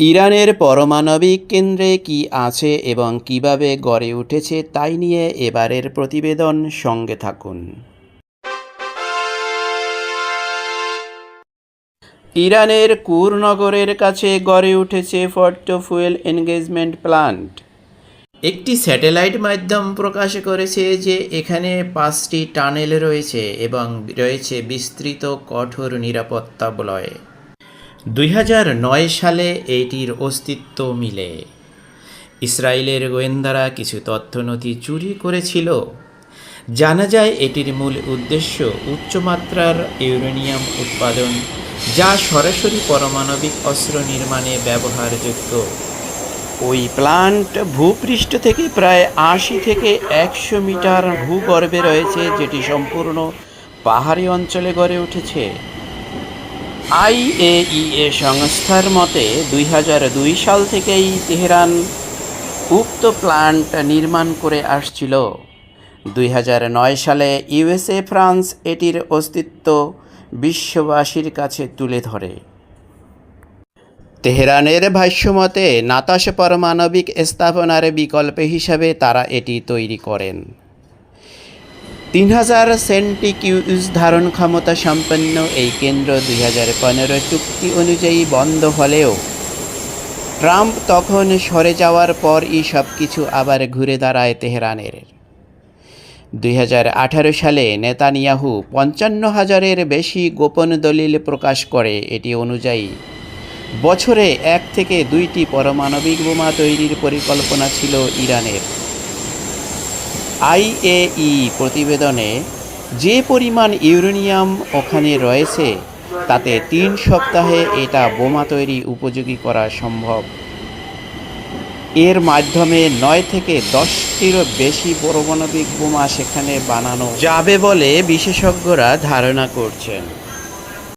ইরানের পরমাণবিক কেন্দ্রে কি আছে এবং কীভাবে গড়ে উঠেছে তাই নিয়ে এবারের প্রতিবেদন সঙ্গে থাকুন। ইরানের কুরনগরের কাছে গড়ে উঠেছে ফর্টো ফুয়েল এনগেজমেন্ট প্লান্ট। একটি স্যাটেলাইট মাধ্যম প্রকাশ করেছে যে এখানে পাঁচটি টানেল রয়েছে এবং রয়েছে বিস্তৃত কঠোর নিরাপত্তা বলয়। দুই সালে এটির অস্তিত্ব মিলে। ইসরায়েলের গোয়েন্দারা কিছু তথ্যনথি চুরি করেছিল। জানা যায় এটির মূল উদ্দেশ্য উচ্চমাত্রার ইউরেনিয়াম উৎপাদন, যা সরাসরি পারমাণবিক অস্ত্র নির্মাণে ব্যবহারযোগ্য। ওই প্লান্ট ভূপৃষ্ঠ থেকে প্রায় আশি থেকে একশো মিটার ভূগর্ভে রয়েছে, যেটি সম্পূর্ণ পাহাড়ি অঞ্চলে গড়ে উঠেছে। আইএইএ সংস্থার মতে দুই দুই সাল থেকেই তেহরান উক্ত প্লান্ট নির্মাণ করে আসছিল। দুই নয় সালে ইউএসএ ফ্রান্স এটির অস্তিত্ব বিশ্ববাসীর কাছে তুলে ধরে। তেহরানের ভাষ্যমতে নাতাশ পারমাণবিক স্থাপনার বিকল্প হিসাবে তারা এটি তৈরি করেন। তিন হাজার সেন্টিকিউজ ধারণ ক্ষমতা সম্পন্ন এই কেন্দ্র দুই হাজার পনেরো চুক্তি অনুযায়ী বন্ধ হলেও ট্রাম্প তখন সরে যাওয়ার পরই সব কিছু আবার ঘুরে দাঁড়ায় তেহরানের। দুই হাজার আঠারো সালে নেতানিয়াহু পঞ্চান্ন হাজারের বেশি গোপন দলিল প্রকাশ করে, এটি অনুযায়ী বছরে এক থেকে দুইটি পারমাণবিক বোমা তৈরির পরিকল্পনা ছিল ইরানের। আইএই প্রতিবেদনে যে পরিমাণ ইউরেনিয়াম ওখানে রয়েছে, তাতে তিন সপ্তাহে এটা বোমা তৈরি উপযোগী করা সম্ভব। এর মাধ্যমে নয় থেকে দশটিরও বেশি পরমাণবিক বোমা সেখানে বানানো যাবে বলে বিশেষজ্ঞরা ধারণা করছেন।